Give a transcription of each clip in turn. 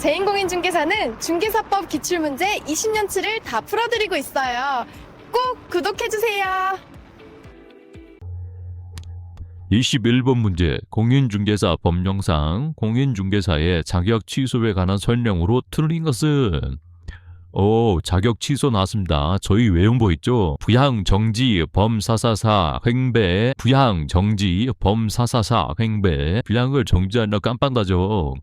제인공인 중개사는 중개사법 기출문제 20년치를 다 풀어드리고 있어요. 꼭 구독해주세요. 21번 문제 공인중개사 법령상 공인중개사의 자격 취소에 관한 설명으로 틀린 것은 오 자격 취소 나왔습니다. 저희 외용보 있죠. 부양 정지 범사사사 횡배 부양 정지 범사사사 횡배 부양을 정지한다 깜빡 나죠.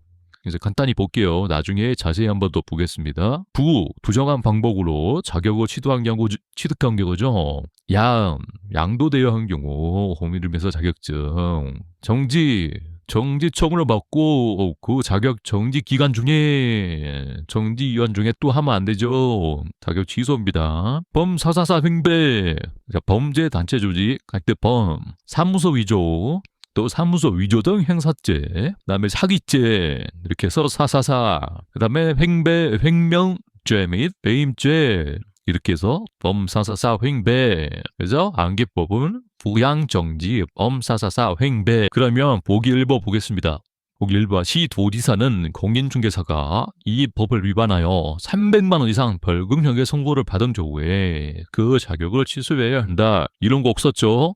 그래서 간단히 볼게요. 나중에 자세히 한번 더 보겠습니다. 부 부정한 방법으로 자격을 취소한 경우 취득한 경우죠. 양 양도되어 경우 호미름에서 자격증 정지 정지 처분을 받고 그 자격 정지 기간 중에 정지 기간 중에 또 하면 안 되죠. 자격 취소입니다. 범사사사 횡배 자, 범죄 단체 조직 갈때범 사무소 위조 또 사무소 위조 등 행사죄 그다음에 사기죄 이렇게 해서 사사사 그다음에 횡배 횡명죄 및 배임죄 이렇게 해서 범사사사 횡배 그래서 안개법은 부양정지 범사사사 횡배 그러면 보기 1번 보겠습니다. 보기 1번 시도지사는 공인중개사가 이 법을 위반하여 300만 원 이상 벌금형의 선고를 받은 경우에 그 자격을 취소해야 한다. 이런 거 없었죠?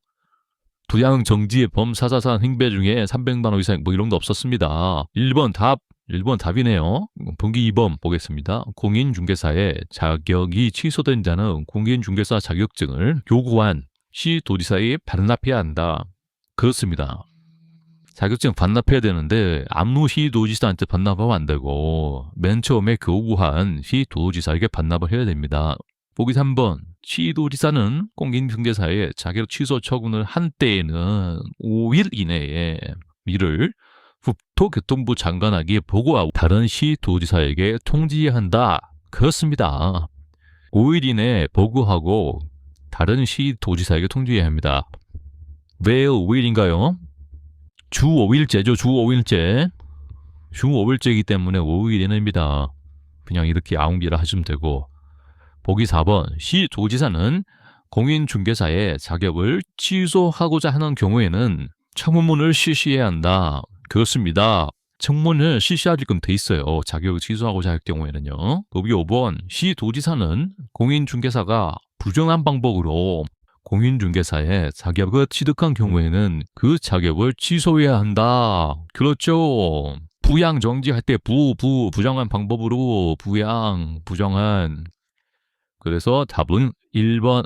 부양 정지 범사사사 횡배 중에 300만 원 이상 뭐 이런 거 없었습니다. 1번 답 1번 답이네요. 분기 2번 보겠습니다. 공인중개사의 자격이 취소된 자는 공인중개사 자격증을 요구한 시 도지사에 반납해야 한다. 그렇습니다. 자격증 반납해야 되는데 아무 시 도지사한테 반납하면 안 되고 맨 처음에 요구한 시 도지사에게 반납을 해야 됩니다. 보기 3번 시도지사는 공인중개사의 자격 취소 처분을 한 때에는 5일 이내에 이를 국토교통부 장관에게 보고하고 다른 시도지사에게 통지해야 한다. 그렇습니다. 5일 이내에 보고하고 다른 시도지사에게 통지해야 합니다. 왜 5일인가요? 주 5일제죠. 주 5일제. 주 5일제이기 때문에 5일 이내입니다. 그냥 이렇게 아웅비라 하시면 되고 보기 4번 시 도지사는 공인중개사의 자격을 취소하고자 하는 경우에는 청문을 실시해야 한다. 그렇습니다. 청문을 실시하게끔 돼 있어요. 자격을 취소하고자 할 경우에는요. 보기 5번 시 도지사는 공인중개사가 부정한 방법으로 공인중개사의 자격을 취득한 경우에는 그 자격을 취소해야 한다. 그렇죠. 부양 정지할 때 부, 부, 부정한 방법으로 부양, 부정한. 그래서 답은 1번